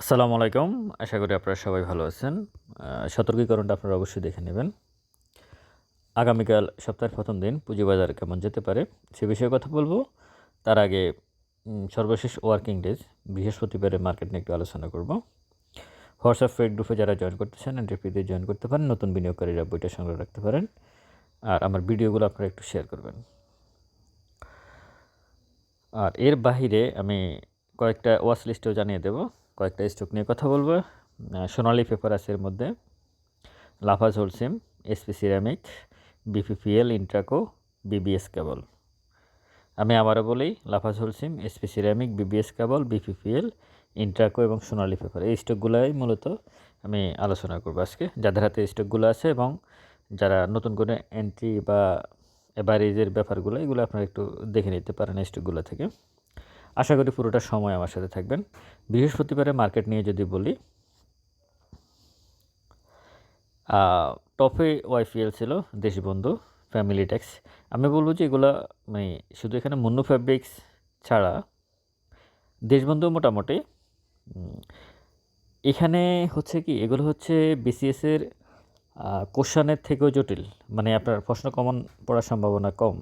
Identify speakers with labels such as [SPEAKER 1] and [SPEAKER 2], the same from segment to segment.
[SPEAKER 1] আসসালামু আলাইকুম। আশা করি আপনারা সবাই ভালো আছেন। সতর্কীকরণটা আপনারা অবশ্যই দেখে নেবেন। আগামীকাল সপ্তাহের প্রথম দিন পুঁজিবাজার কেমন যেতে পারে সে বিষয়ে কথা বলব। তার আগে সর্বশেষ ওয়ার্কিং ডেজ বৃহস্পতিবারে মার্কেট নিয়ে একটু আলোচনা করব। হোয়াটসঅ্যাপ ফেক গ্রুপে যারা জয়েন করতে করতেছেন এন্ট্রিপিতে জয়েন করতে পারেন, নতুন বিনিয়োগকারীরা বইটা সংগ্রহ রাখতে পারেন। আর আমার ভিডিওগুলো আপনারা একটু শেয়ার করবেন। আর এর বাহিরে আমি কয়েকটা ওয়াচ লিস্টেও জানিয়ে দেব। কয়েকটা স্টক নিয়ে কথা বলব। সোনালি পেপার আছে এর মধ্যে। Lafarge Holcim SP ceramic BPPL Intraco BBS cable আমি আবারও বলি Lafarge Holcim SP ceramic BBS cable BPPL Intraco এবং সোনালি পেপার এই স্টকগুলোই মূলত আমি আলোচনা করব আজকে। যাদের হাতে স্টকগুলো আছে এবং যারা নতুন করে এন্ট্রি বা এভারেজের ব্যাপারগুলো, এগুলো আপনারা একটু দেখে নিতে পারেন স্টকগুলো থেকে। আশা করি পুরোটা সময় আমার সাথে থাকবেন। বৃহস্পতিবারে মার্কেট নিয়ে যদি বলি টপে ওয়াইপিএল ছিল দেশবন্ধু ফ্যামিলি ট্যাক্স। আমি বলব যে এগুলো মানে শুধু এখানে মুন্নু ফ্যাব্রিক্স ছাড়া দেশবন্ধু মোটামুটি এখানে হচ্ছে কি, এগুলো হচ্ছে বিসিএসের কোশ্চানের থেকেও জটিল। মানে আপনার প্রশ্ন কমন পড়ার সম্ভাবনা কম।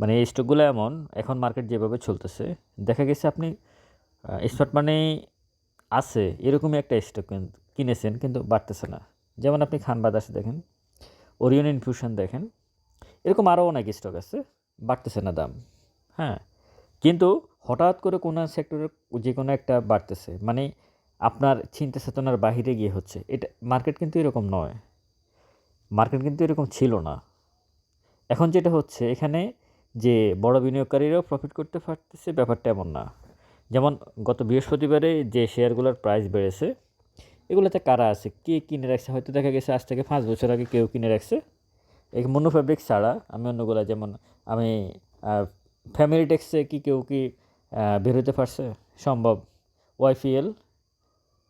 [SPEAKER 1] মানে এই স্টকগুলো এমন, এখন মার্কেট যেভাবে চলতেছে, দেখা গেছে আপনি স্পট মানে আছে, এরকমই একটা স্টক কিনেছেন কিন্তু বাড়তেছে না। যেমন আপনি খান বাদাস দেখেন ওরিয়ন ইনফিউশন দেখেন, এরকম আরও অনেক স্টক আছে, বাড়তেছে না দাম হ্যাঁ। কিন্তু হঠাৎ করে কোনো সেক্টরের যে কোনো একটা বাড়তেছে মানে আপনার চিন্তা চেতনার বাহিরে গিয়ে হচ্ছে, এটা মার্কেট কিন্তু এরকম নয় মার্কেট কিন্তু এরকম ছিল না। এখন যেটা হচ্ছে, এখানে যে বড় বিনিয়োগকারীরাও প্রফিট করতে পারতেছে ব্যাপারটা এমন না। যেমন গত বৃহস্পতিবারে যে শেয়ারগুলোর প্রাইস বেড়েছে এগুলোতে কারা আছে? কে কিনে রাখছে? হয়তো দেখা গেছে আজ থেকে পাঁচ বছর আগে কেউ কিনে রাখছে। এই মনো ফ্যাব্রিক ছাড়া আমি অন্যগুলো যেমন আমি ফ্যামিলি ট্যাক্সে কি কেউ কি আহ, বের হতে পারছে? সম্ভব। ওয়াইপিএল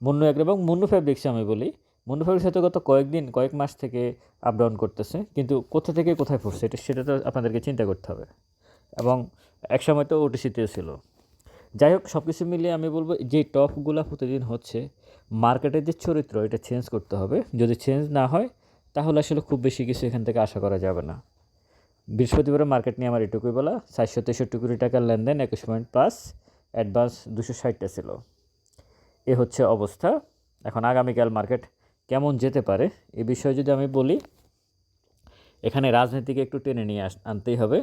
[SPEAKER 1] মুন্নু এগ্রো এবং মুন্নু ফ্যাব্রিক্সে আমি বলি। মুন্নু ফ্যাব্রিক্স হয়তো গত কয়েকদিন, কয়েক মাস থেকে আপ ডাউন করতেছে, কিন্তু কোথা থেকে কোথায় পড়ছে এটা সেটা তো আপনাদেরকে চিন্তা করতে হবে। এবং একসময় তো ওটিসিতেও ছিল। যাই হোক সব কিছু মিলিয়ে আমি বলব যে টপগুলো প্রতিদিন হচ্ছে মার্কেটের যে চরিত্র, এটা চেঞ্জ করতে হবে। যদি চেঞ্জ না হয়, তাহলে আসলে খুব বেশি কিছু এখান থেকে আশা করা যাবে না। বৃহস্পতিবারে মার্কেট নিয়ে আমার এটুকুই বলা, চারশো তেষট্টি কোটি টাকার লেনদেন একুশ পয়েন্ট প্লাস অ্যাডভান্স দুশো ষাটটা ছিল। এ হচ্ছে অবস্থা। এখন আগামীকাল মার্কেট কেমন যেতে পারে, এ বিষয়ে যদি আমি বলি, এখানে রাজনীতিকে একটু টেনে নিয়ে আস, আনতেই হবে।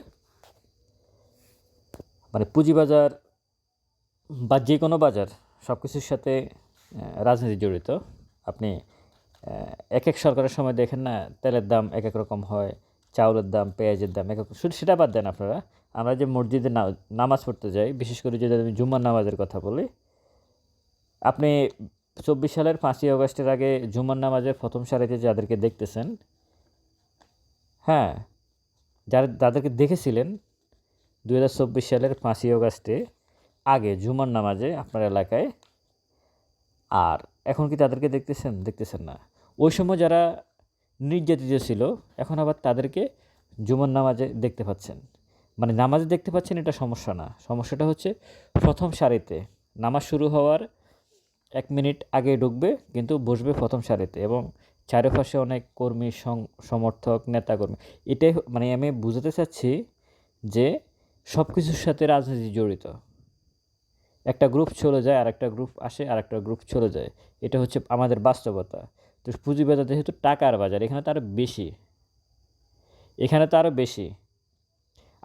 [SPEAKER 1] মানে পুঁজিবাজার বা যে কোনো বাজার সব কিছুর সাথে রাজনীতি জড়িত। আপনি এক এক সরকারের সময় দেখেন না, তেলের দাম এক এক রকম হয়, চাউলের দাম, পেঁয়াজের দাম এক শুধু সেটা বাদ দেন আপনারা, আমরা যে মসজিদে নামাজ পড়তে যাই, বিশেষ করে যদি আমি জুম্মার নামাজের কথা বলি, আপনি চব্বিশ সালের পাঁচই আগস্টের আগে জুম্মার নামাজের প্রথম সারিতে যাদেরকে দেখতেছেন হ্যাঁ যারা যাদেরকে দেখেছিলেন দু হাজার চব্বিশ সালের পাঁচই আগস্টে আগে জুমার নামাজে আপনার এলাকায়। আর এখন কি তাদেরকে দেখতেছেন? দেখতেছেন না। ওই সময় যারা নির্যাতিত ছিল, এখন আবার তাদেরকে জুমার নামাজে দেখতে পাচ্ছেন। মানে নামাজে দেখতে পাচ্ছেন এটা সমস্যা না। সমস্যাটা হচ্ছে প্রথম সারিতে নামাজ শুরু হওয়ার এক মিনিট আগে ঢুকবে, কিন্তু বসবে প্রথম সারিতে এবং চারপাশে অনেক কর্মী সমর্থক, নেতাকর্মী। এটাই মানে আমি বুঝাতে চাচ্ছি যে সব কিছুর সাথে রাজনীতি জড়িত। একটা গ্রুপ চলে যায় আর একটা গ্রুপ আসে আর একটা গ্রুপ চলে যায়। এটা হচ্ছে আমাদের বাস্তবতা। তো পুঁজিবাজার যেহেতু টাকার বাজার, এখানে তো আরও বেশি। এখানে তো আরও বেশি।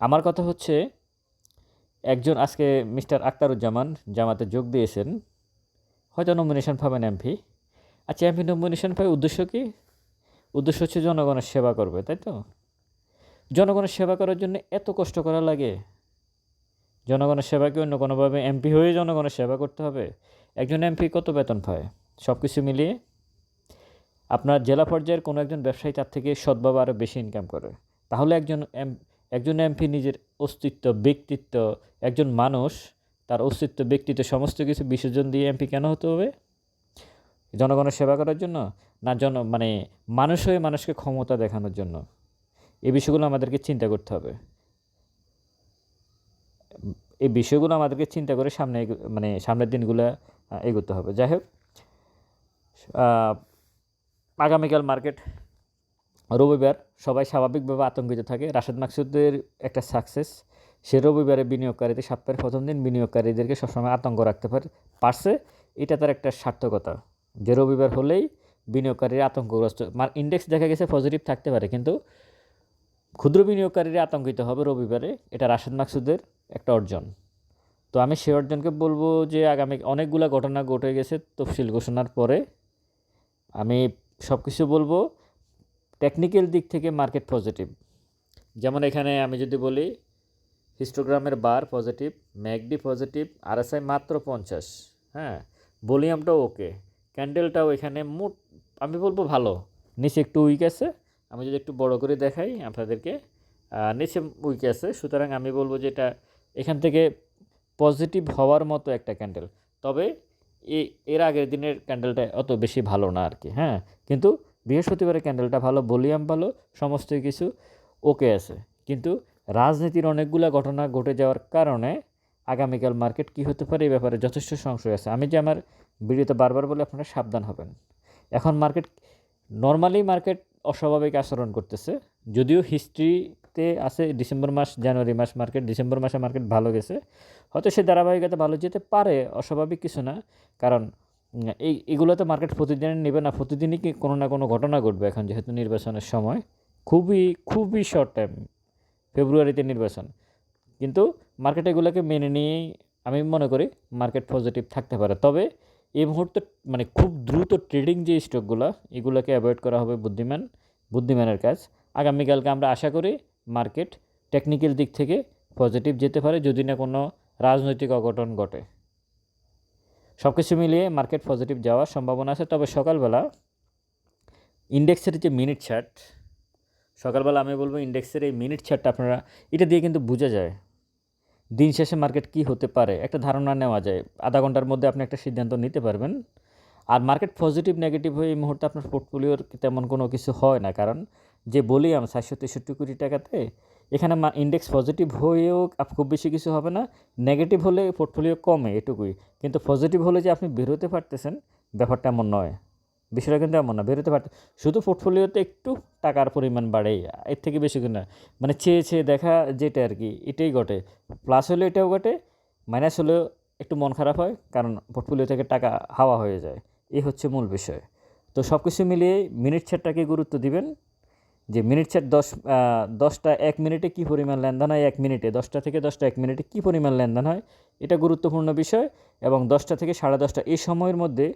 [SPEAKER 1] আমার কথা হচ্ছে, একজন আজকে মিস্টার আক্তারুজ্জামান জামাতে যোগ দিয়েছেন। হয়তো নমিনেশন পাবেন এমপি আচ্ছা এমপি নমিনেশন পাই উদ্দেশ্য কি? উদ্দেশ্য হচ্ছে জনগণের সেবা করবে, তাই তো? জনগণের সেবা করার জন্য এত কষ্ট করা লাগে। জনগণের সেবাকে অন্য কোনোভাবে এমপি হয়ে জনগণের সেবা করতে হবে? একজন এমপি কত বেতন পায়? সব কিছু মিলিয়ে আপনার জেলা পর্যায়ের কোনো একজন ব্যবসায়ী তার থেকে সৎভাবে আরও বেশি ইনকাম করে। তাহলে একজন এম একজন এমপি নিজের অস্তিত্ব, ব্যক্তিত্ব, একজন মানুষ তার অস্তিত্ব, ব্যক্তিত্ব, সমস্ত কিছু বিসর্জন দিয়ে এমপি কেন হতে হবে? জনগণের সেবা করার জন্য? না জন মানে মানুষ হয়ে মানুষকে ক্ষমতা দেখানোর জন্য? এই বিষয়গুলো আমাদেরকে চিন্তা করতে হবে। এই বিষয়গুলো আমাদেরকে চিন্তা করে সামনে মানে সামনের দিনগুলো এগোতে হবে। যাই হোক আগামীকাল মার্কেট, রবিবার সবাই স্বাভাবিকভাবে আতঙ্কিত থাকে। রাশেদ মাকসুদের একটা সাকসেস সে রবিবারে বিনিয়োগকারীদের, সপ্তাহের প্রথম দিন বিনিয়োগকারীদেরকে সবসময় আতঙ্ক রাখতে পারে, পারছে। এটা তার একটা সার্থকতা যে রবিবার হলেই বিনিয়োগকারীরা আতঙ্কগ্রস্ত ইন্ডেক্স দেখা গেছে পজিটিভ থাকতে পারে, কিন্তু ক্ষুদ্র বিনিয়োগকারীরা আতঙ্কিত হবে রবিবারে। এটা রাশেদ মাকসুদের একটা অর্জন। তো আমি সে অর্জনকে বলব যে আগামী অনেকগুলা ঘটনা ঘটে গেছে তফসিল ঘোষণার পরে। আমি সব কিছু বলব টেকনিক্যাল দিক থেকে মার্কেট পজিটিভ যেমন এখানে আমি যদি বলি হিস্টোগ্রামের bar positive MACD positive RSI মাত্র পঞ্চাশ। হ্যাঁ ভলিউমটাও ওকে। ক্যান্ডেলটাও এখানে মোট, আমি বলব ভালো। নিচে একটু উইক আছে। আমি যদি একটু বড় করে দেখাই আপনাদেরকে নিচে উইক আছে। সুতরাং আমি বলব যে এটা এখান থেকে পজিটিভ হওয়ার মতো একটা ক্যান্ডেল। তবে এর আগের দিনের ক্যান্ডেলটা অত বেশি ভালো না আর কি হ্যাঁ। কিন্তু বৃহস্পতিবারের ক্যান্ডেলটা ভালো, ভলিউম ভালো, সমস্ত কিছু ওকে আছে। কিন্তু রাজনীতির অনেকগুলো ঘটনা ঘটে যাওয়ার কারণে আগামীকাল মার্কেট কি হতে পারে এই ব্যাপারে যথেষ্ট সংশয় আছে। আমি যে আমার ভিডিওতে বারবার বলে, আপনারা সাবধান হবেন। এখন মার্কেট, নর্মালি মার্কেট অস্বাভাবিক আচরণ করতেছে। যদিও হিস্ট্রিতে আছে, ডিসেম্বর মাস, জানুয়ারি মাস মার্কেট, ডিসেম্বর মাসে মার্কেট ভালো গেছে। হয়তো সে ধারাবাহিকতা ভালো যেতে পারে, অস্বাভাবিক কিছু না। কারণ এই, এগুলোতে মার্কেট প্রতিদিন নেবে না, প্রতিদিনই কি কোনো না কোনো ঘটনা ঘটবে এখন যেহেতু নির্বাচনের সময়। খুবই খুবই শর্ট টাইম ফেব্রুয়ারিতে নির্বাচন। কিন্তু মার্কেট এগুলোকে মেনে নিয়েই আমি মনে করি মার্কেট পজিটিভ থাকতে পারে। তবে এই মুহূর্তে মানে খুব দ্রুত ট্রেডিং যে স্টকগুলো এগুলোকে অ্যাভয়েড করা হবে বুদ্ধিমান, বুদ্ধিমানের কাজ। আগামীকালকে আমরা আশা করি মার্কেট টেকনিক্যাল দিক থেকে পজিটিভ যেতে পারে, যদি না কোনো রাজনৈতিক অঘটন ঘটে। সব কিছু মিলিয়ে মার্কেট পজিটিভ যাওয়ার সম্ভাবনা আছে। তবে সকালবেলা ইন্ডেক্সের যে মিনিট চার্ট সকালবেলা আমি বলব ইন্ডেক্সের এই মিনিট চার্টটা আপনারা, এটা দিয়ে কিন্তু বোঝা যায়। দিন শেষে মার্কেট কি হতে পারে, একটা ধারণা নেওয়া যায়। আধা ঘণ্টার মধ্যে আপনি একটা সিদ্ধান্ত নিতে পারবেন। আর মার্কেট পজিটিভ নেগেটিভ হয়ে এই মুহূর্তে আপনার পোর্টফোলিওর তেমন কোনো কিছু হয় না। কারণ যে বলি আমি, সাতশো তেষট্টি কোটি টাকাতে, এখানে ইন্ডেক্স পজিটিভ হয়েও খুব বেশি কিছু হবে না। নেগেটিভ হলে পোর্টফোলিও কমে এটুকুই। কিন্তু পজিটিভ হলে যে আপনি বেরোতে পারতেছেন, ব্যাপারটা এমন নয়। বিষয়টা কিন্তু এমন না, বেরোতে পারতে। শুধু পোর্টফোলিওতে একটু টাকার পরিমাণ বাড়ে, এর থেকে বেশি কিন্তু না। মানে চেয়ে চেয়ে দেখা যেটা আর কি, এটাই ঘটে। প্লাস হলে এটাও ঘটে মাইনাস হলেও একটু মন খারাপ হয়, কারণ পোর্টফোলিও থেকে টাকা হাওয়া হয়ে যায়। এই হচ্ছে মূল বিষয়। তো সব কিছু মিলিয়ে মিনিট ছাড়টাকে গুরুত্ব দিবেন। যে মিনিট ছাড় দশ দশটা এক মিনিটে কী পরিমাণ লেনদেন হয় এক মিনিটে দশটা থেকে দশটা এক মিনিটে কী পরিমাণ লেনদেন হয়? এটা গুরুত্বপূর্ণ বিষয় এবং দশটা থেকে সাড়ে দশটা এই সময়ের মধ্যে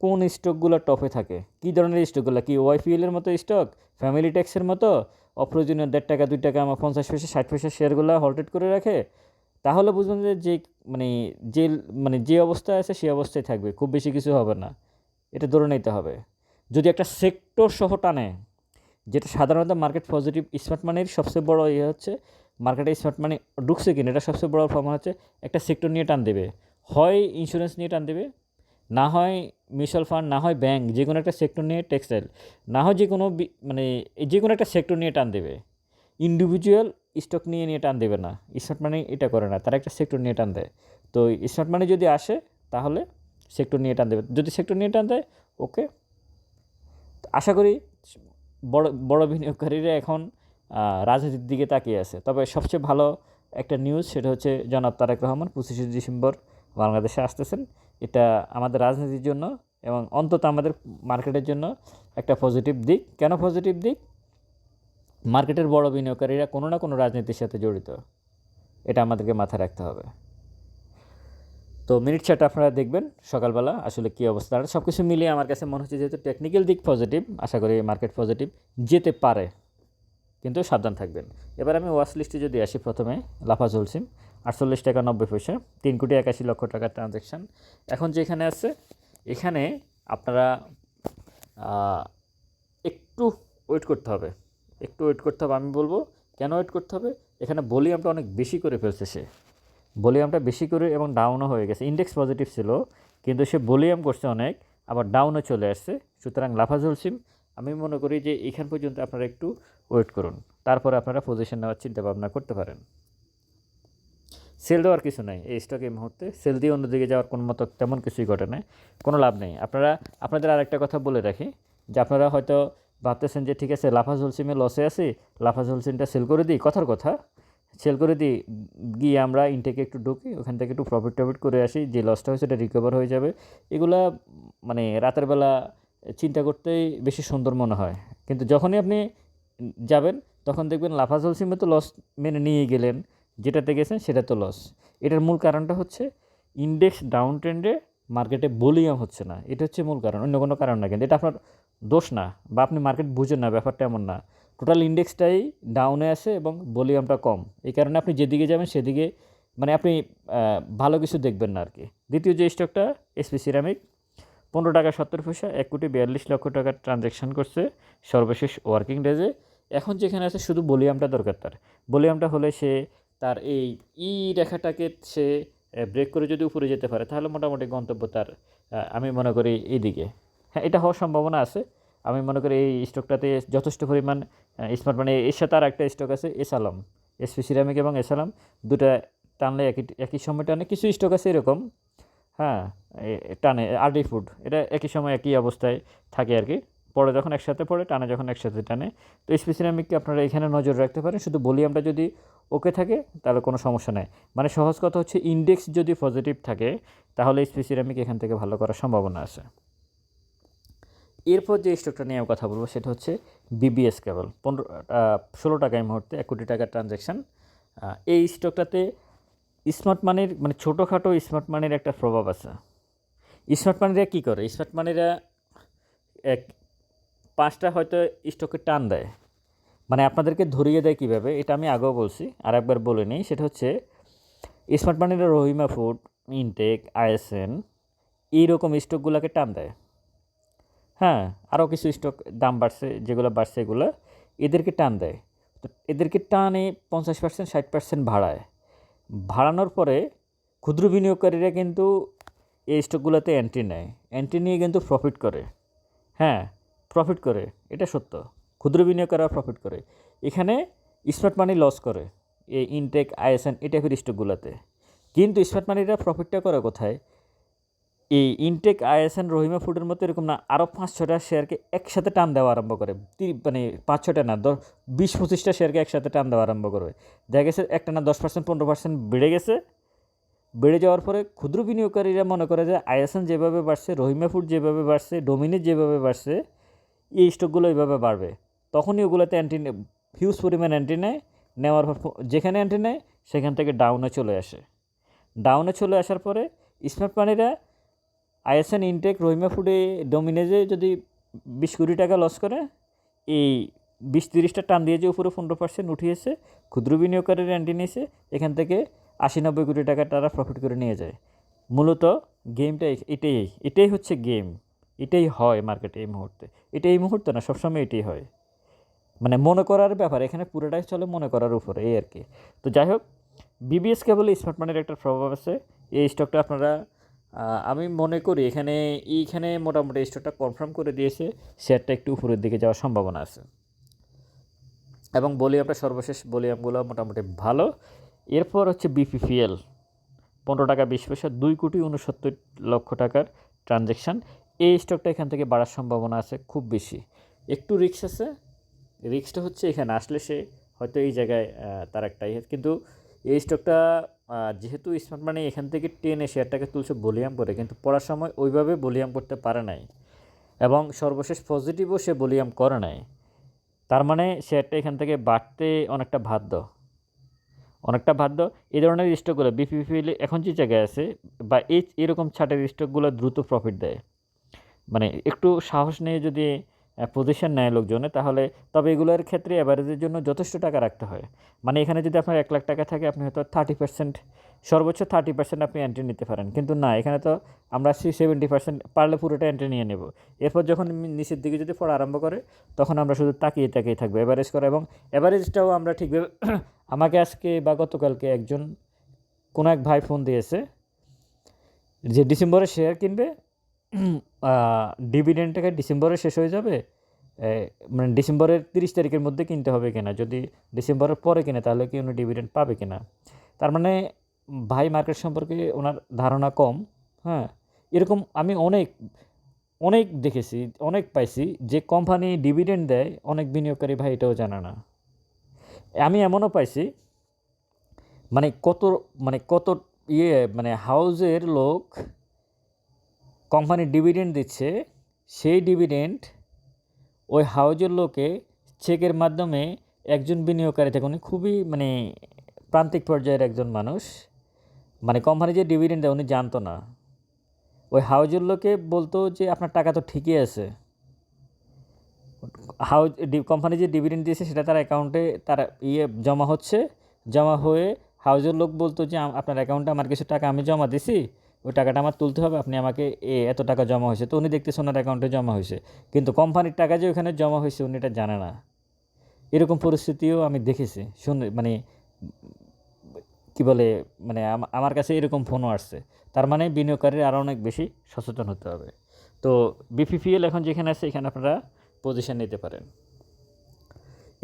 [SPEAKER 1] কোন স্টকগুলো টপে থাকে? কী ধরনের স্টকগুলো? কি ওয়াইপিএলের মতো স্টক? ফ্যামিলি ট্যাক্সের মতো? অপ্রয়োজনীয় দেড় টাকা, দুই টাকা আমার পঞ্চাশ পয়সা, ষাট পয়সা শেয়ারগুলো হল্টেড করে রাখে? তাহলে বুঝবেন যে যে মানে যে মানে যে অবস্থায় আছে সেই অবস্থায় থাকবে, খুব বেশি কিছু হবে না। এটা ধরে নিতে হবে। যদি একটা সেক্টর সহ টানে, যেটা সাধারণত মার্কেট পজিটিভ স্মার্ট মানির সবচেয়ে বড় ইয়ে হচ্ছে মার্কেটে স্মার্ট মানি ঢুকছে কিনা, এটা সবচেয়ে বড় প্রমাণ হচ্ছে, একটা সেক্টর নিয়ে টান দেবে। হয় ইন্স্যুরেন্স নিয়ে টান দেবে না হয় মিউচুয়াল ফান্ড না হয় ব্যাংক যে কোনো একটা সেক্টর নিয়ে টেক্সটাইল না হয় যে কোনো মানে যে কোনো একটা সেক্টর নিয়ে টান দেবে। ইন্ডিভিজুয়াল স্টক নিয়ে নিয়ে টান দেবে না। স্মার্ট মানি এটা করে না, তারা একটা সেক্টর নিয়ে টান দেয়। তো স্মার্ট মানি যদি আসে, তাহলে সেক্টর নিয়ে টান দেবে। যদি সেক্টর নিয়ে টান দেয়, ওকে। আশা করি বড় বড় বিনিয়োগকারীরা এখন রাজনীতির দিকে তাকিয়ে আছে। তবে সবচেয়ে ভালো একটা নিউজ সেটা হচ্ছে জনাব তারেক রহমান, পঁচিশে ডিসেম্বর বাংলাদেশে আসতেছেন। এটা আমাদের রাজনীতির জন্য এবং অন্তত আমাদের মার্কেটের জন্য একটা পজিটিভ দিক। কেন পজিটিভ দিক? মার্কেটের বড় বিনিয়োগকারীরা কোনো না কোনো রাজনীতির সাথে জড়িত। এটা আমাদেরকে মাথায় রাখতে হবে। তো মিনিট চার্ট আপনারা দেখবেন সকালবেলা, আসলে কী অবস্থা আর সব কিছু মিলিয়ে আমার কাছে মনে হচ্ছে যেহেতু টেকনিক্যাল দিক পজিটিভ আশা করি মার্কেট পজিটিভ যেতে পারে। কিন্তু সাবধান থাকবেন। এবার আমি ওয়াশ লিস্টে যদি আসি প্রথমে লাফা চলছি আটচল্লিশ টাকা নব্বই পয়সা, তিন কোটি একাশি লক্ষ টাকার ট্রানজ্যাকশান এখন যেখানে আছে, এখানে আপনারা একটু ওয়েট করতে হবে। একটু ওয়েট করতে হবে, আমি বলব, কেন ওয়েট করতে হবে? এখানে ভলিউমটা অনেক বেশি করে ফেলছে সে। ভলিউমটা বেশি করে এবং ডাউনও হয়ে গেছে। ইন্ডেক্স পজিটিভ ছিল, কিন্তু সে ভলিউম করছে অনেক, আবার ডাউনও চলে আসছে। সুতরাং লাফাজুল সিম আমি মনে করি যে এখান পর্যন্ত আপনারা একটু ওয়েট করুন। তারপরে আপনারা পজিশন নেওয়ার চিন্তা ভাবনা করতে পারেন। সেল দেওয়ার কিছু নাই এই স্টক এই মুহূর্তে। সেল দিয়ে অন্যদিকে যাওয়ার কোনো মতো তেমন কিছুই ঘটে নাই, কোনো লাভ নেই। আপনারা, আপনাদের আরেকটা কথা বলে রাখি, যে আপনারা হয়তো ভাবতেছেন যে ঠিক আছে, লাফাজ হোলসিমে লসে আছি, লাফাজ হোলসিমটা সেল করে দিই, কথার কথা। সেল করে দিই, গিয়ে আমরা ইনটেকে একটু ঢুকি, ওখান থেকে একটু প্রফিট টফিট করে আসি, যে লসটা হয়েছে সেটা রিকভার হয়ে যাবে। এগুলা মানে রাতের বেলা চিন্তা করতেই বেশি সুন্দর মনে হয়। কিন্তু যখনই আপনি যাবেন, তখন দেখবেন লাফাজ হোলসিমে তো লস মেনে নিয়ে গেলেন। যেটাতে গেছেন সেটা তো লস এটার মূল কারণটা হচ্ছে ইন্ডেক্স ডাউন ট্রেন্ডে মার্কেটে ভলিউম হচ্ছে না। এটা হচ্ছে মূল কারণ, অন্য কোনো কারণ না কিন্তু। এটা আপনার দোষ না বা আপনি মার্কেট বুঝেন না, ব্যাপারটা এমন না। টোটাল ইন্ডেক্সটাই ডাউনে আছে এবং ভলিউমটা কম। এই কারণে আপনি যেদিকে যাবেন সেদিকে মানে আপনি ভালো কিছু দেখবেন না আর কি দ্বিতীয় যে স্টকটা এসপি সিরামিক পনেরো টাকা সত্তর পয়সা, এক কোটি বিয়াল্লিশ লক্ষ টাকার ট্রানজ্যাকশন করছে সর্বশেষ ওয়ার্কিং ডেজে এখন যেখানে আছে শুধু ভলিউমটা দরকার তার। ভলিউমটা হলে সে তার এই ই রেখাটাকে সে ব্রেক করে যদি উপরে যেতে পারে, তাহলে মোটামুটি গন্তব্য তার আমি মনে করি এইদিকে। হ্যাঁ এটা হওয়ার সম্ভাবনা আছে। আমি মনে করি এই স্টকটাতে যথেষ্ট পরিমাণ স্মার্ট মানে এর সাথে আর একটা স্টক আছে, এসালাম। এসপি সিরামিক এবং এসালাম দুটা টানলে একই একই সময় টানে। কিছু স্টক আছে এরকম হ্যাঁ টানে, আরডি ফুড। এটা একই সময় একই অবস্থায় থাকে আর কি। পরে যখন একসাথে পড়ে, টানে যখন একসাথে টানে। তো এসপি সিরামিককে আপনারা এখানে নজর রাখতে পারেন, শুধু ভলিউমটা যদি ওকে থাকে, তাহলে কোনো সমস্যা নাই। মানে সহজ কথা হচ্ছে ইন্ডেক্স যদি পজিটিভ থাকে, তাহলে এসপি সিরামিক এখান থেকে ভালো করার সম্ভাবনা আছে। এরপর যে স্টকটা নিয়ে আমি কথা বলব, সেটা হচ্ছে বিবিএস কেবল পনেরো ষোলো টাকা এই মুহূর্তে, এক কোটি টাকার ট্রানজ্যাকশান এই স্টকটাতে স্মার্ট মানির মানে ছোটোখাটো স্মার্ট মানির একটা প্রভাব আছে। স্মার্ট মানিরা কী করে? স্মার্ট মানিরা এক পাঁচটা হয়তো স্টকে টান দেয়। মানে আপনাদেরকে ধরিয়ে দেয় কীভাবে, এটা আমি আগেও বলছি আর একবার বলে নিই। সেটা হচ্ছে স্মার্ট মানিরা রহিমা ফুড ইনটেক আইএসএন এইরকম স্টকগুলোকে টান দেয়। হ্যাঁ আরও কিছু স্টক দাম বাড়ছে, যেগুলো বাড়ছে এগুলো, এদেরকে টান দেয়। তো এদেরকে টানে পঞ্চাশ পার্সেন্ট ষাট পার্সেন্ট ভাড়ায় ভাড়ানোর পরে ক্ষুদ্র বিনিয়োগকারীরা কিন্তু এই স্টকগুলোতে এন্ট্রি নেয়। এন্ট্রি নিয়ে কিন্তু প্রফিট করে। হ্যাঁ প্রফিট করে, এটা সত্য। ক্ষুদ্র বিনিয়োগকারীরা প্রফিট করে। এখানে স্মার্ট মানি লস করে, এই ইনটেক আইএসএন এই টাইপের স্টকগুলোতে কিন্তু স্মার্ট মানিরা প্রফিটটা করে কোথায়? এই ইনটেক আইএসএন রহিমা ফুডের মতো এরকম না আরও পাঁচ ছটা শেয়ারকে একসাথে টান দেওয়া আরম্ভ করে। মানে পাঁচ ছটা না, দশ, বিশ, পঁচিশটা শেয়ারকে একসাথে টান দেওয়া আরম্ভ করবে। দেখা গেছে একটা না দশ পার্সেন্ট পনেরো পার্সেন্ট বেড়ে গেছে। বেড়ে যাওয়ার পরে ক্ষুদ্র বিনিয়োগকারীরা মনে করে যে আইএসএন যেভাবে বাড়ছে রহিমা ফুড যেভাবে বাড়ছে ডোমিনেট যেভাবে বাড়ছে এই স্টকগুলো এইভাবে বাড়বে। তখনই ওগুলোতে অ্যান্টি হিউজ পরিমাণ অ্যান্টি নেয়, নেওয়ার পর যেখানে অ্যান্টি নেয়, সেখান থেকে ডাউনে চলে আসে। ডাউনে চলে আসার পরে স্মার্ট মানিরা আইএসএন ইনটেক রহিমা ফুডে ডোমিনেজে যদি বিশ কোটি টাকা লস করে, এই বিশ তিরিশটা টান দিয়ে যে উপরে পনেরো পার্সেন্ট উঠিয়েছে, ক্ষুদ্র বিনিয়োগকারীর অ্যান্টি নিয়েছে, এখান থেকে আশি নব্বই কোটি টাকা তারা প্রফিট করে নিয়ে যায়। মূলত গেমটা এটাই এটাই হচ্ছে গেম এটাই হয় মার্কেটে এই মুহূর্তে। এটা এই মুহূর্তে না, সবসময় এটাই হয়। মানে মনে করার ব্যাপার, এখানে পুরোটাই চলে মনে করার উপরে, এই আর কি। তো যাই হোক বিবিএস কেবল স্মার্ট মানির একটা প্রভাব আছে। এই স্টকটা আপনারা আমি মনে করি এখানে, এইখানে মোটামুটি স্টকটা কনফার্ম করে দিয়েছে শেয়ারটা একটু উপরের দিকে যাওয়ার সম্ভাবনা আছে। এবং আমরা সর্বশেষ ভলিউমগুলো মোটামুটি ভালো। এরপর হচ্ছে বিপিপিএল পনেরো টাকা বিশ পয়সা, দুই কোটি উনসত্তর লক্ষ টাকার ট্রানজ্যাকশান এই স্টকটা এখান থেকে বাড়ার সম্ভাবনা আছে খুব বেশি। একটু রিক্স আছে রিক্সটা হচ্ছে এখানে, আসলে সে হয়তো এই জায়গায় তার একটা ইয়ে। কিন্তু এই স্টকটা যেহেতু স্মার্ট মানে এখান থেকে টেনে শেয়ারটাকে তুলছে বলিয়াম করে, কিন্তু পড়ার সময় ওইভাবে বলিয়াম করতে পারে নাই। এবং সর্বশেষ পজিটিভও সে বলিয়াম করে নাই। তার মানে শেয়ারটা এখান থেকে বাড়তে অনেকটা বাধ্য। অনেকটা বাধ্য। এই ধরনের স্টকগুলো বিপিপিএল এখন যে জায়গায় আছে, বা এই, এরকম ছাটের স্টকগুলো দ্রুত প্রফিট দেয়। মানে একটু সাহস নিয়ে যদি পজিশন নেয় লোকজনে, তাহলে তবে এগুলোর ক্ষেত্রে অ্যাভারেজের জন্য যথেষ্ট টাকা রাখতে হয়। মানে এখানে যদি আপনার এক লাখ টাকা থাকে, আপনি হয়তো থার্টি পার্সেন্ট সর্বোচ্চ থার্টি পার্সেন্ট আপনি এন্ট্রি নিতে পারেন। কিন্তু না, এখানে তো আমরা সি সেভেন্টি পার্সেন্ট পারলে পুরোটা এন্ট্রি নিয়ে নেব। এরপর যখন নিচের দিকে যদি পড়া আরম্ভ করে, তখন আমরা শুধু তাকিয়ে তাকিয়ে থাকব এভারেজ করা এবং অ্যাভারেজটাও আমরা ঠিকভাবে আমাকে আজকে বা গতকালকে একজন, কোনো এক ভাই ফোন দিয়েছে যে ডিসেম্বরে শেয়ার কিনবে ডিভিডেন্ড টাকা ডিসেম্বরে শেষ হয়ে যাবে মানে ডিসেম্বরের তিরিশ তারিখের মধ্যে কিনতে হবে কিনা। যদি ডিসেম্বরের পরে কিনে, তাহলে কি উনি ডিভিডেন্ড পাবে কিনা? তার মানে ভাই মার্কেট সম্পর্কে ওনার ধারণা কম হ্যাঁ? এরকম আমি অনেক অনেক দেখেছি, অনেক পাইছি যে কোম্পানি ডিভিডেন্ড দেয়, অনেক বিনিয়োগকারী ভাই এটাও জানে না। আমি এমনও পাইছি মানে কত মানে কত ইয়ে মানে হাউজের লোক কোম্পানি ডিভিডেন্ড দিচ্ছে, সেই ডিভিডেন্ড ওই হাউজের লোকে চেকের মাধ্যমে একজন বিনিয়োগকারী থেকে। উনি খুবই মানে প্রান্তিক পর্যায়ের একজন মানুষ। মানে কোম্পানি যে ডিভিডেন্ড দেয়, উনি জানতো না। ওই হাউজের লোকে বলতো যে, আপনার টাকা তো ঠিকই আছে। হাউজ কোম্পানি যে ডিভিডেন্ড দিয়েছে, সেটা তার অ্যাকাউন্টে তার ইয়ে জমা হচ্ছে। জমা হয়ে হাউজের লোক বলতো যে আপনার অ্যাকাউন্টে আমার কিছু টাকা আমি জমা দিছি। ওই টাকাটা আমার তুলতে হবে, আপনি আমাকে এ এত টাকা জমা হয়েছে। তো উনি দেখতেছে ওনার অ্যাকাউন্টে জমা হয়েছে। কিন্তু কোম্পানির টাকা যে ওখানে জমা হয়েছে, উনি এটা জানে না। এরকম পরিস্থিতিও আমি দেখেছি। শুন মানে কি বলে মানে আমার কাছে এরকম ফোনও আসছে। তার মানে বিনিয়োগকারীর আরও অনেক বেশি সচেতন হতে হবে। তো বিপিপিএল এখন যেখানে আছে, এখানে আপনারা পজিশন নিতে পারেন।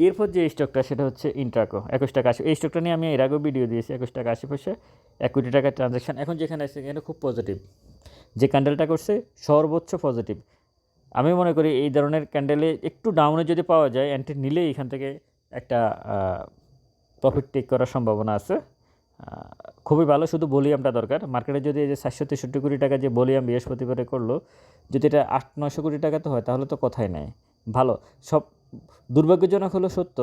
[SPEAKER 1] এরপর যে স্টকটা, সেটা হচ্ছে ইন্ট্রাকো একুশ টাকা আশি এই স্টকটা নিয়ে আমি এর আগেও ভিডিও দিয়েছি, একুশ টাকা আশি পয়সা, এক কোটি টাকার ট্রানজ্যাকশন এখন যেখানে আছে, এখানে খুব পজিটিভ যে ক্যান্ডেলটা করছে, সর্বোচ্চ পজিটিভ আমি মনে করি এই ধরনের ক্যান্ডেলে একটু ডাউনে যদি পাওয়া যায় অ্যান্টি নিলেই এখান থেকে একটা প্রফিট টেক করার সম্ভাবনা আছে। খুবই ভালো শুধু ভলিউমটা দরকার। মার্কেটে যদি এই যে চারশো তেষট্টি কোটি টাকা যে ভলিউম বৃহস্পতিবারে করল, যদি এটা আট নশো কোটি টাকা তো হয়, তাহলে তো কথাই নাই। ভালো। সব দুর্ভাগ্যজনক হলো সত্য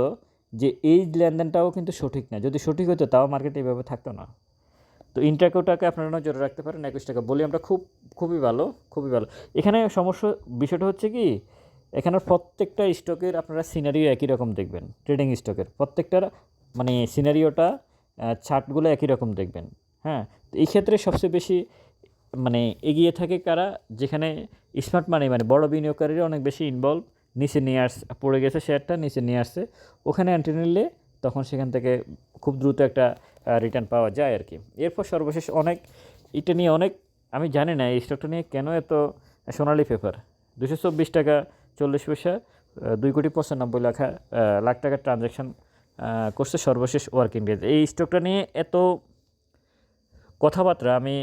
[SPEAKER 1] যে এই লেনদেনটাও কিন্তু সঠিক না। যদি সঠিক হতো, তাও মার্কেটে এইভাবে থাকতো না। তো ইন্টারকোটাকে আপনারা নজরে রাখতে পারেন, একুশ টাকা। বলি আমরা খুব, খুবই ভালো খুবই ভালো। এখানে সমস্যা, বিষয়টা হচ্ছে কি এখানে প্রত্যেকটা স্টকের আপনারা সিনারিও একই রকম দেখবেন ট্রেডিং স্টকের প্রত্যেকটার মানে সিনারিওটা চার্টগুলো একই রকম দেখবেন হ্যাঁ? তো এই ক্ষেত্রে সবচেয়ে বেশি মানে এগিয়ে থাকে কারা? যেখানে স্মার্ট মানি মানে বড় বিনিয়োগকারীরা অনেক বেশি ইনভলভ নিচে নিয়ে আস, পড়ে গেছে শেয়ারটা, নিচে নিয়ে আসছে। ওখানে এন্ট্রি নিলে তখন সেখান থেকে খুব দ্রুত একটা রিটার্ন পাওয়া যায় আর কি। এরপর সর্বশেষ অনেক, এটা নিয়ে অনেক, আমি জানি না এই স্টকটা নিয়ে কেন এত সোনালি পেপার দুশো চব্বিশ টাকা চল্লিশ পয়সা দুই কোটি পঁচানব্বই লাখ লাখ টাকার ট্রানজ্যাকশন করছে সর্বশেষ ওয়ার্কিং ডে এই স্টকটা নিয়ে এত কথাবার্তা আমি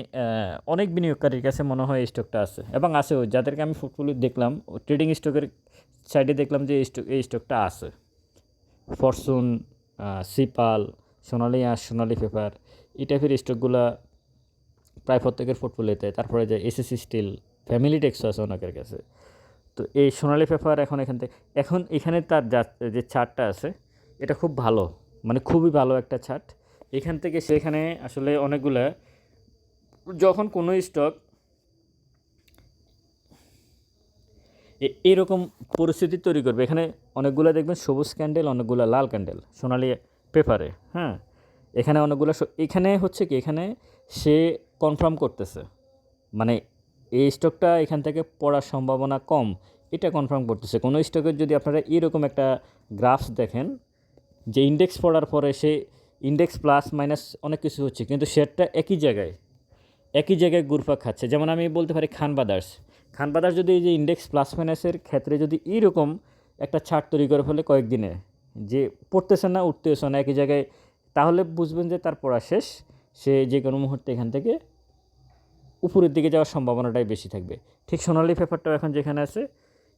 [SPEAKER 1] অনেক বিনিয়োগকারীর কাছে মনে হয় এই স্টকটা আছে। এবং আছেও যাদেরকে আমি ফুটফুলি দেখলাম ট্রেডিং স্টকের সাইডে দেখলাম যে স্টক এই স্টকটা আছে। ফরচুন সিপাল, সোনালি আঁশ, সোনালি পেপার, এই টাইপের স্টকগুলা প্রায় প্রত্যেকের পোর্টফোলিওতে তারপরে যে এসএসসি স্টিল ফ্যামিলি টেক্সও আছে অনেকের কাছে। তো এই সোনালি পেপার এখন এখান থেকে এখন এখানে তার যা যে চার্টটা আছে, এটা খুব ভালো। মানে খুবই ভালো একটা চার্ট এখান থেকে সেখানে আসলে অনেকগুলা যখন কোনো স্টক এ- এরকম পরিস্থিতি তৈরি করবে। এখানে অনেকগুলো দেখবেন সবুজ ক্যান্ডেল অনেকগুলো লাল ক্যান্ডেল সোনালি পেপারে হ্যাঁ? এখানে অনেকগুলো এখানে হচ্ছে কি, এখানে সে কনফার্ম করতেছে। মানে এই স্টকটা এখান থেকে পড়ার সম্ভাবনা কম, এটা কনফার্ম করতেছে। কোনো স্টকের যদি আপনারা এরকম একটা গ্রাফস দেখেন, যে ইন্ডেক্স পড়ার পরে সে ইন্ডেক্স প্লাস মাইনাস অনেক কিছু হচ্ছে, কিন্তু শেয়ারটা একই জায়গায় একই জায়গায় গুরফা খাচ্ছে। যেমন আমি বলতে পারি খান বাদার্স খান বাদার্স যদি এই যে ইন্ডেক্স প্লাস মাইনাসের ক্ষেত্রে যদি এইরকম একটা ছাড় তৈরি করে ফেলে কয়েকদিনে, যে পড়তেছে না, উঠতেছে না, একই জায়গায়, তাহলে বুঝবেন যে তার পড়া শেষ। সে যে কোনো মুহূর্তে এখান থেকে উপরের দিকে যাওয়ার সম্ভাবনাটাই বেশি থাকবে। ঠিক সোনালি পেপারটাও এখন যেখানে আছে,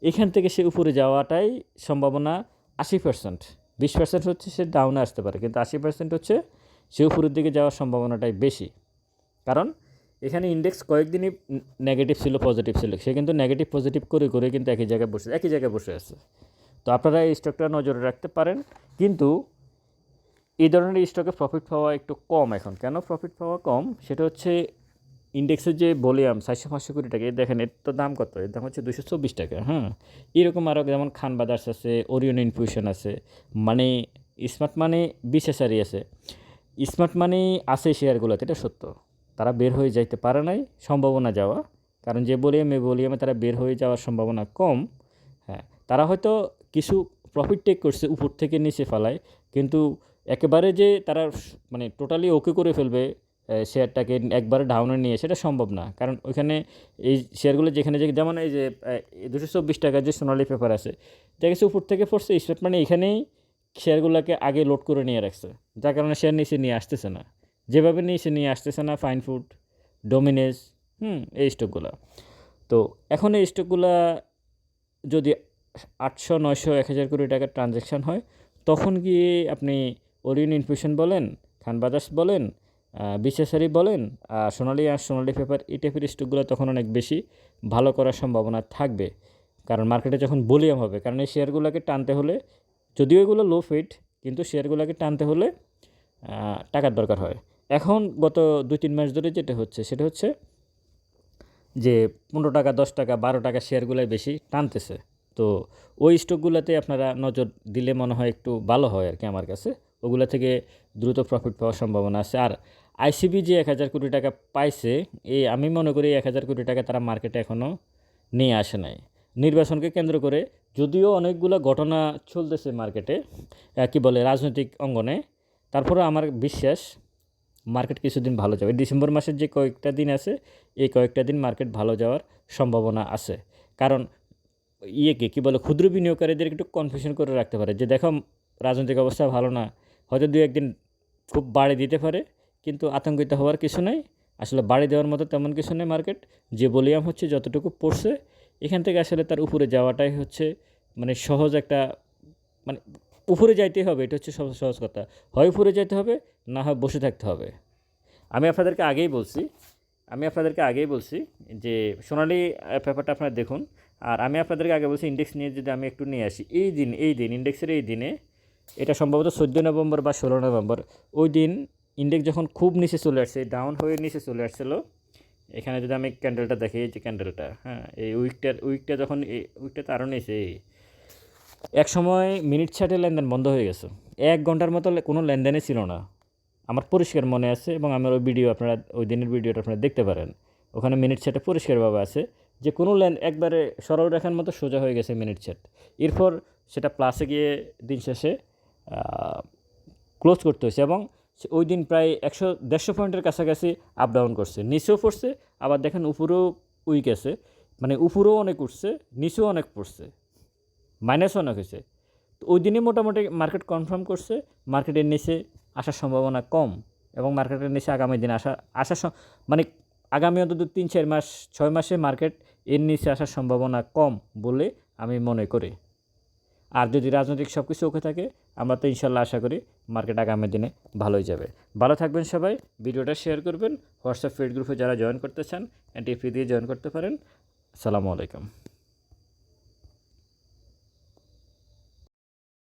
[SPEAKER 1] এখান থেকে সে উপরে যাওয়াটাই সম্ভাবনা আশি পার্সেন্ট বিশ পার্সেন্ট হচ্ছে সে ডাউনে আসতে পারে, কিন্তু আশি পার্সেন্ট হচ্ছে সে উপরের দিকে যাওয়ার সম্ভাবনাটাই বেশি। কারণ এখানে ইন্ডেক্স কয়েকদিনই নেগেটিভ ছিল পজিটিভ ছিল। সে কিন্তু নেগেটিভ পজিটিভ করে করে কিন্তু একই জায়গায় বসে, একই জায়গায় বসে আছে। তো আপনারা এই স্টকটা নজরে রাখতে পারেন। কিন্তু এই ধরনের স্টকে প্রফিট পাওয়া একটু কম এখন। কেন প্রফিট পাওয়া কম? সেটা হচ্ছে ইন্ডেক্সের যে ভলিউম চারশো, পাঁচশো কোটি টাকা দেখেন এর তো দাম কত? এর দাম হচ্ছে দুশো চব্বিশ টাকা হ্যাঁ? এরকম আরও যেমন খান বাদার্স আছে ওরিয়ন ইনফিউশন আছে মানে স্মার্ট মানি বিশেষারি আছে। স্মার্ট মানি আছে শেয়ারগুলোতে এটা সত্য। তারা বের হয়ে যাইতে পারে নাই সম্ভাবনা যাওয়া। কারণ যে ভলিউম, এই ভলিউমে তারা বের হয়ে যাওয়ার সম্ভাবনা কম। হ্যাঁ তারা হয়তো কিছু প্রফিট টেক করছে উপর থেকে নিচে ফেলায়। কিন্তু একেবারে যে তারা মানে টোটালি ওকে করে ফেলবে শেয়ারটাকে একবারে ডাউনে নিয়ে, সেটা সম্ভব না। কারণ ওইখানে এই শেয়ারগুলো যেখানে যে, যেমন এই যে দুশো চব্বিশ টাকার যে সোনালি পেপার আছে, দেখা গেছে উপর থেকে পড়ছে স্টেট মানে এখানেই শেয়ারগুলোকে আগে লোড করে নিয়ে রাখছে। যার কারণে শেয়ার নিচে নিয়ে আসতেছে না। যেভাবে নিয়ে সে নিয়ে আসতেছে না ফাইন ফুড ডোমিনেস হুম, এই স্টকগুলো তো এখন এই স্টকগুলা যদি আটশো, নয়শো, এক হাজার কোটি টাকার ট্রানজ্যাকশান হয়, তখন গিয়ে আপনি ওরিয়ন ইনফিউশন বলেন খান বলেন বিশেষারি বলেন, আর সোনালি আর সোনালি পেপার এই টাইপের স্টকগুলো তখন অনেক বেশি ভালো করার সম্ভাবনা থাকবে। কারণ মার্কেটে যখন ভলিউম হবে, কারণ এই শেয়ারগুলোকে টানতে হলে, যদিও এগুলো লো ফিট কিন্তু শেয়ারগুলোকে টানতে হলে টাকার দরকার হয়। এখন গত দুই তিন মাস ধরে যেটা হচ্ছে, সেটা হচ্ছে যে পনেরো টাকা, দশ টাকা, বারো টাকা শেয়ারগুলোই বেশি টানতেছে। তো ওই স্টকগুলোতে আপনারা নজর দিলে মনে হয় একটু ভালো হয় আর কি আমার কাছে। ওগুলো থেকে দ্রুত প্রফিট পাওয়ার সম্ভাবনা আছে। আর আইসিবি যে এক হাজার কোটি টাকা পাইছে, এই আমি মনে করি এক হাজার কোটি টাকা তারা মার্কেটে এখনও নিয়ে আসে নাই। নির্বাচনকে কেন্দ্র করে যদিও অনেকগুলো ঘটনা চলতেছে মার্কেটে কি বলে, রাজনৈতিক অঙ্গনে তারপরে আমার বিশ্বাস মার্কেট কিছুদিন ভালো যাবে। ডিসেম্বর মাসের যে কয়েকটা দিন আছে, এই কয়েকটা দিন মার্কেট ভালো যাওয়ার সম্ভাবনা আছে। কারণ ইয়েকে কী বলে, ক্ষুদ্র বিনিয়োগকারীদের একটু কনফিউশন করে রাখতে পারে যে, দেখো, রাজনৈতিক অবস্থা ভালো না। হয়তো দু একদিন খুব বাড়ি দিতে পারে, কিন্তু আতঙ্কিত হওয়ার কিছু নেই। আসলে বাড়ি দেওয়ার মতো তেমন কিছু নেই মার্কেট। যে ভলিউম হচ্ছে, যতটুকু পড়ছে, এখান থেকে আসলে তার উপরে যাওয়াটাই হচ্ছে মানে সহজ একটা মানে উপরে যাইতে হবে, এটা হচ্ছে সহজ সহজ কথা। হয় উপরে যাইতে হবে, না হয় বসে থাকতে হবে। আমি আপনাদেরকে আগেই বলছি, আমি আপনাদেরকে আগেই বলছি যে সোনালি পেপারটা আপনারা দেখুন। আর আমি আপনাদেরকে আগে বলছি ইন্ডেক্স নিয়ে যদি আমি একটু নিয়ে আসি, এই দিন এই দিন ইন্ডেক্সের এই দিনে, এটা সম্ভবত চোদ্দ নভেম্বর বা ষোলো নভেম্বর, ওই দিন ইন্ডেক্স যখন খুব নিচে চলে আসছে ডাউন হয়ে নিচে চলে আসছিল, এখানে যদি আমি ক্যান্ডেলটা দেখি যে ক্যান্ডেলটা হ্যাঁ এই উইকটার উইকটা যখন, এই উইকটা তো আরও নিচে এক সময় মিনিট ছাটে লেনদেন বন্ধ হয়ে গেছে। এক ঘণ্টার মতো কোনো লেনদেনই ছিল না। আমার পরিষ্কার মনে আছে এবং আমার ওই ভিডিও আপনারা, ওই দিনের ভিডিওটা আপনারা দেখতে পারেন। ওখানে মিনিট সেটে পরিষ্কারভাবে আছে যে কোনো লেন একবারে সরল রেখার মতো সোজা হয়ে গেছে মিনিট সেট এরপর সেটা প্লাসে গিয়ে দিন শেষে ক্লোজ করতে হয়েছে এবং ওই দিন প্রায় একশো দেড়শো পয়েন্টের কাছাকাছি আপ ডাউন করছে। নিচেও পড়ছে, আবার দেখেন উপরেও উইক আছে। মানে উপরেও অনেক উঠছে, নিচেও অনেক পড়ছে। মাইনাস অনেক হয়েছে তো ওই দিনই মোটামুটি মার্কেট কনফার্ম করছে মার্কেটের নিচে আসার সম্ভাবনা কম এবং মার্কেটের নিচে আগামী দিনে আসা সম- মানে আগামী অন্তত তিন, চার মাস, ছয় মাসে মার্কেট এর নিচে আসার সম্ভাবনা কম বলে আমি মনে করি। আর যদি রাজনৈতিক সব কিছু ওকে থাকে, আমরা তো ইনশাল্লাহ আশা করি মার্কেট আগামী দিনে ভালোই যাবে। ভালো থাকবেন সবাই, ভিডিওটা শেয়ার করবেন হোয়াটসঅ্যাপ ফিড গ্রুপে যারা জয়েন করতে চান এনটিএফি দিয়ে জয়েন করতে পারেন। আসসালামু আলাইকুম।